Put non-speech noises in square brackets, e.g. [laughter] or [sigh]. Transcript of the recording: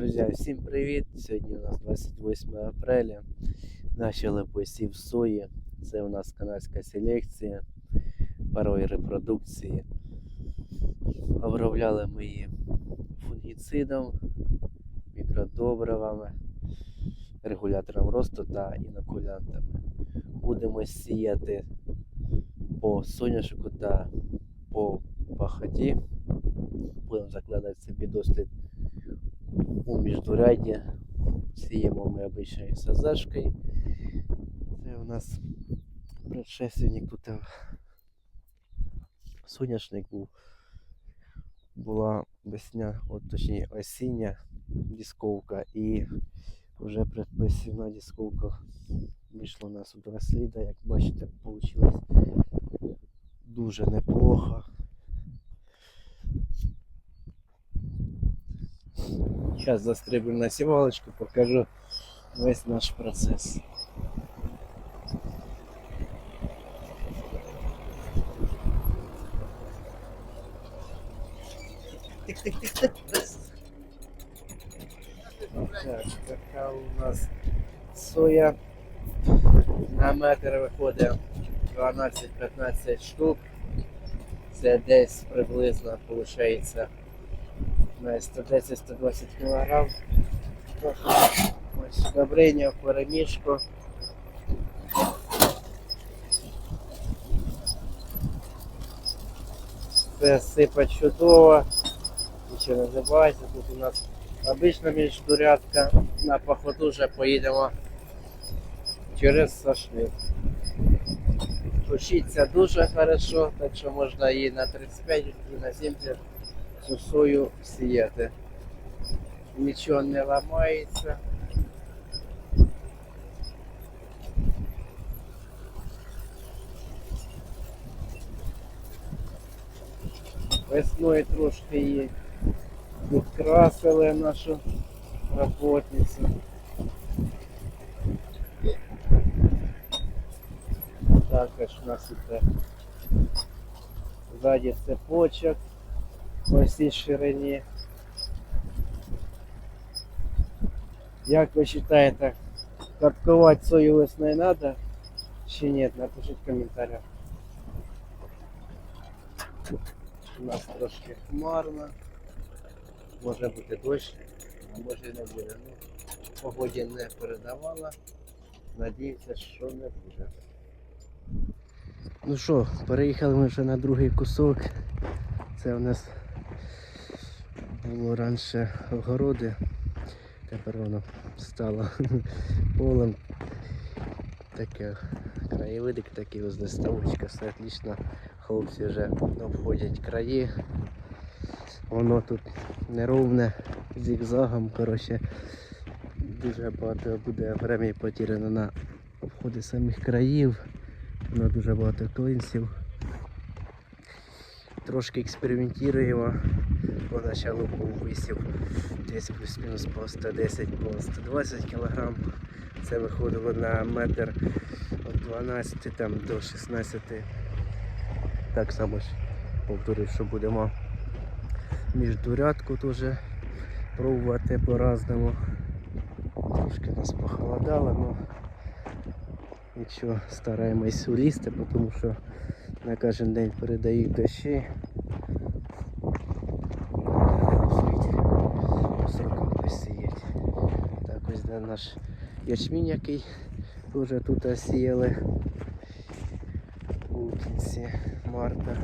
Друзі, всім привіт! Сьогодні у нас 28 апреля. Почали посів сої. Це у нас канадська селекція парої репродукції. Обробляли ми її фунгіцидом, мікродобривами, регулятором росту та інокулянтами. Будемо сіяти по соняшнику та по пахоті. Будемо закладати собі дослід у міждурядді. Сіємо ми обичною сазашкою. Це у нас предшественник тут е, соняшник був. Була весня, от точніше осіння дисковка і вже предпосівна дисковка вийшла у нас у два сліда. Як бачите, вийшло дуже неплохо. Сейчас застрибну на сівалочку, покажу весь наш процес. Так, така у нас соя на метр виходить 12-15 штук. Це десь приблизно на 110-120 кг. Ось добриня в перемішку. Все сипать чудово. Нічого не забувайте, тут у нас обична міждурядка. На походу вже поїдемо через сошлик. Учиться дуже хорошо, так що можна і на 35, і на 70 цю сою сіяти. Нічого не ламається. Весною трошки її підкрасили нашу роботницю. Також у нас іде ззаді цепочок По всій ширині. Як ви вважаєте, каткувати сою весною треба чи ні? Напишіть в коментарях. У нас трошки хмарно. Може бути дощ, а може і не буде. Ну, погоді не передавала. Надіюся, що не буде. Ну що, переїхали ми вже на другий кусок. Це у нас було раніше огороди, тепер воно стало [laughs] полем. Таке краєвидик такий ось доставочка, все отлично. Хлопці вже обходять краї. Воно тут неровне, зігзагом, коротше. Дуже багато буде времени потеряно на обходи самих країв. Воно дуже багато клинців. Трошки експериментуємо. Поначалу був висів десь плюс-мінус по 110 по 120 кг. Це виходило на метр від 12 там, до 16. Так само ж повторюю, що будемо міждурядку теж пробувати по-разному. Трошки нас похолодало, але нічого, стараємось улізти, тому що на кожен день передають дощі. Так ось де наш ячмінь, який теж тут сіяли у кінці марта.